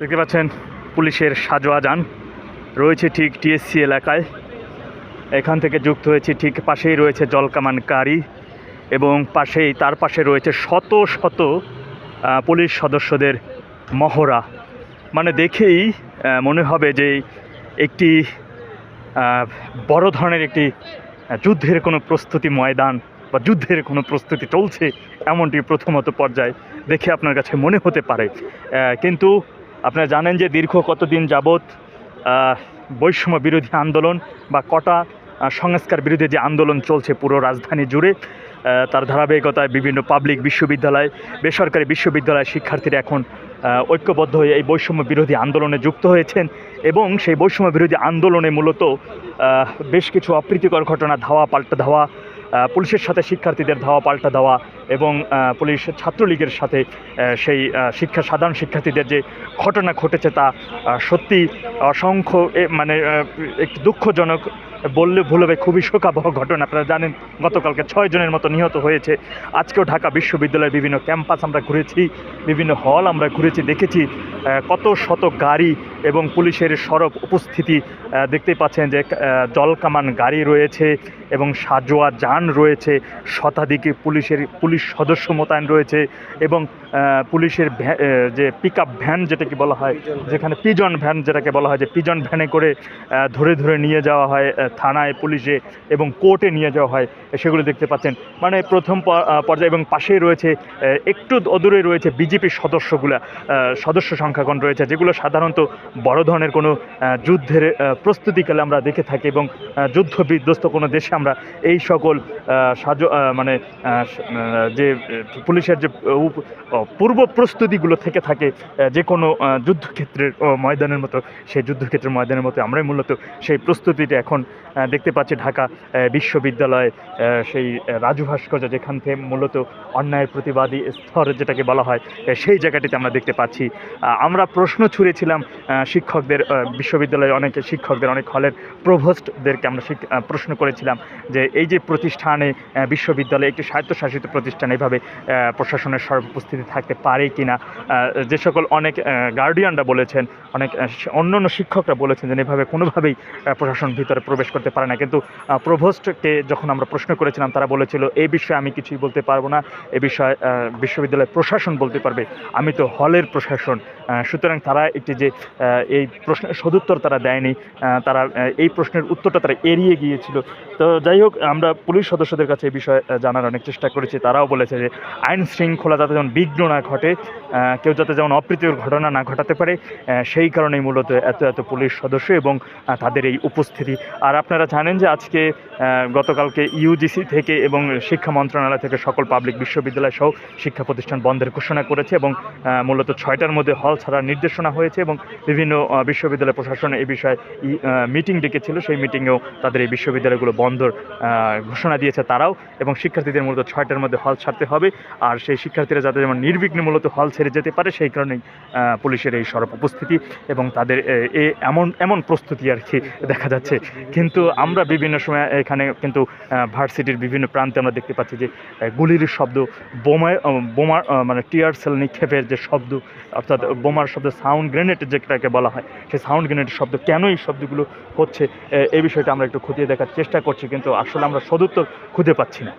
দেখতে পাচ্ছেন, পুলিশের সাজোয়া যান। রয়েছে ঠিক টিএসসি এলাকায়। এখান থেকে যুক্ত হয়েছে ঠিক পাশেই রয়েছে জলকামান গাড়ি এবং পাশেই, তার পাশে রয়েছে শত শত পুলিশ সদস্যদের মহড়া। মানে দেখেই মনে হবে যে একটি বড় ধরনের একটি যুদ্ধের কোনো প্রস্তুতি ময়দান বা যুদ্ধের কোনো প্রস্তুতি চলছে এমনটি প্রথমত পর্যায়ে দেখে আপনার কাছে মনে হতে পারে। কিন্তু আপনারা জানেন যে দীর্ঘ কতদিন যাবৎ বৈষম্য বিরোধী আন্দোলন বা কটা সংস্কার বিরোধী যে আন্দোলন চলছে পুরো রাজধানী জুড়ে তার ধারাবাহিকতায় বিভিন্ন পাবলিক বিশ্ববিদ্যালয়, বেসরকারি বিশ্ববিদ্যালয় শিক্ষার্থীরা এখন ঐক্যবদ্ধ হয়ে এই বৈষম্য বিরোধী আন্দোলনে যুক্ত হয়েছেন এবং সেই বৈষম্য বিরোধী আন্দোলনে মূলত বেশ কিছু অপ্রীতিকর ঘটনা, ধাওয়া, পাল্টা ধাওয়া পুলিশের সাথে শিক্ষার্থীদের ধাওয়া পাল্টা দেওয়া এবং পুলিশ ছাত্রলীগের সাথে সেই শিক্ষা, সাধারণ শিক্ষার্থীদের যে ঘটনা ঘটেছে তা সত্যি অসংখ্য মানে একটি দুঃখজনক বললে ভুল হবে খুবই শোকাবহ ঘটনা। আপনারা জানেন গতকালকে ছয় জনের মতো নিহত হয়েছে। আজকেও ঢাকা বিশ্ববিদ্যালয়ের বিভিন্ন ক্যাম্পাস আমরা ঘুরেছি বিভিন্ন হল আমরা ঘুরেছি দেখেছি কত শত গাড়ি এবং পুলিশের সরব উপস্থিতি আহ, দেখতেই পাচ্ছেন যে জলকামান গাড়ি রয়েছে এবং সাজোয়া যান রয়েছে শতাধিক পুলিশের পুলিশ সদস্য মোতায়েন রয়েছে এবং পুলিশের যে পিক আপ ভ্যান যেটাকে বলা হয় যেখানে পিজন ভ্যান যেটাকে বলা হয় যে পিজন ভ্যানে করে ধরে ধরে নিয়ে যাওয়া হয় থানায়, পুলিশে এবং কোর্টে নিয়ে যাওয়া হয়, সেগুলো দেখতে পাচ্ছেন। মানে প্রথম পর্যায়ে এবং পাশেই রয়েছে একটু অদূরে রয়েছে বিজেপির সদস্যগুলা সদস্য সংখ্যাগণ রয়েছে, যেগুলো সাধারণত বড় ধরনের কোনো যুদ্ধের প্রস্তুতিকালে আমরা দেখে থাকি এবং যুদ্ধ বিধ্বস্ত কোনো দেশে আমরা এই সকল সাজ মানে যে, পুলিশের যে পূর্ব প্রস্তুতিগুলো থেকে থাকে যে কোনো যুদ্ধক্ষেত্রের ময়দানের মতো, সেই যুদ্ধক্ষেত্রের ময়দানের মতো আমরাই মূলত সেই প্রস্তুতিটা এখন দেখতে পাচ্ছি ঢাকা বিশ্ববিদ্যালয় সেই রাজু ভাস্কর্য যেখান থেকে মূলত অন্যায়ের প্রতিবাদী স্তর যেটাকে বলা হয় সেই জায়গাটিতে আমরা দেখতে পাচ্ছি। আমরা প্রশ্ন ছুঁড়েছিলাম শিক্ষকদের বিশ্ববিদ্যালয়ে অনেক শিক্ষকদের, অনেক হলের প্রভোস্টদেরকে আমরা প্রশ্ন করেছিলাম যে এই যে প্রতিষ্ঠানে বিশ্ববিদ্যালয়ে একটি স্বায়ত্তশাসিত প্রতিষ্ঠান এভাবে প্রশাসনের সর্ব উপস্থিতি থাকতে পারে কি না যে সকল অনেক গার্ডিয়ানরা বলেছেন, অনেক অন্য অন্যান্য শিক্ষকরা বলেছেন যে এভাবে কোনোভাবেই প্রশাসন ভিতরে প্রবেশ করতে পারে না। কিন্তু প্রভোস্টকে যখন আমরা প্রশ্ন করেছিলাম, তারা বলেছিল এই বিষয়ে আমি কিছুই বলতে পারব না। এ বিষয়ে বিশ্ববিদ্যালয়ের প্রশাসন বলতে পারবে। আমি তো হলের প্রশাসন। সুতরাং তারা একটি যে এই প্রশ্নের সদুত্তর তারা দেয়নি। তারা এই প্রশ্নের উত্তরটা তারা এড়িয়ে গিয়েছিল। তো যাই হোক, আমরা পুলিশ সদস্যদের কাছে এই বিষয়ে জানার অনেক চেষ্টা করেছি। তারাও বলেছে যে, আইন শৃঙ্খলা যাতে যেমন বিঘ্ন না ঘটে কেউ যাতে যেমন অপ্রীতিকর ঘটনা না ঘটাতে পারে সেই কারণেই মূলত এত এত পুলিশ সদস্য এবং তাদের এই উপস্থিতি। আর আপনারা জানেন যে আজকে গতকালকে ইউজিসি থেকে এবং শিক্ষা মন্ত্রণালয় থেকে সকল পাবলিক বিশ্ববিদ্যালয় সহ শিক্ষা প্রতিষ্ঠান বন্ধের ঘোষণা করেছে এবং মূলত ছয়টার মধ্যে হল ছাড়ার নির্দেশনা হয়েছে এবং বিভিন্ন বিশ্ববিদ্যালয় প্রশাসন এই বিষয়ে মিটিং ডেকেছিল। সেই মিটিংয়েও তাদের এই বিশ্ববিদ্যালয়গুলো বন্ধর ঘোষণা দিয়েছে তারাও এবং শিক্ষার্থীদের মূলত ছয়টার মধ্যে হল ছাড়তে হবে। আর সেই শিক্ষার্থীরা যাতে যেমন নির্বিঘ্নে মূলত হল ছেড়ে যেতে পারে সেই কারণেই পুলিশের এই সরব উপস্থিতি এবং তাদের এ, এ এমন এমন প্রস্তুতি আর কি দেখা যাচ্ছে। কিন্তু আমরা বিভিন্ন সময় এখানে কিন্তু ভার্সিটির বিভিন্ন প্রান্তে আমরা দেখতে পাচ্ছি যে গুলির শব্দ, বোমায় বোমার মানে টিয়ার সেল নিক্ষেপের যে শব্দ, অর্থাৎ বোমার শব্দ সাউন্ড গ্রেনেড যেটাকে বলা হয়, সেই সাউন্ড গ্রেনেডের শব্দ, কেন এই শব্দগুলো হচ্ছে এই বিষয়টা আমরা একটু খতিয়ে দেখার চেষ্টা করছি, কিন্তু আসলে আমরা সদুত্তর খুঁজে পাচ্ছি না।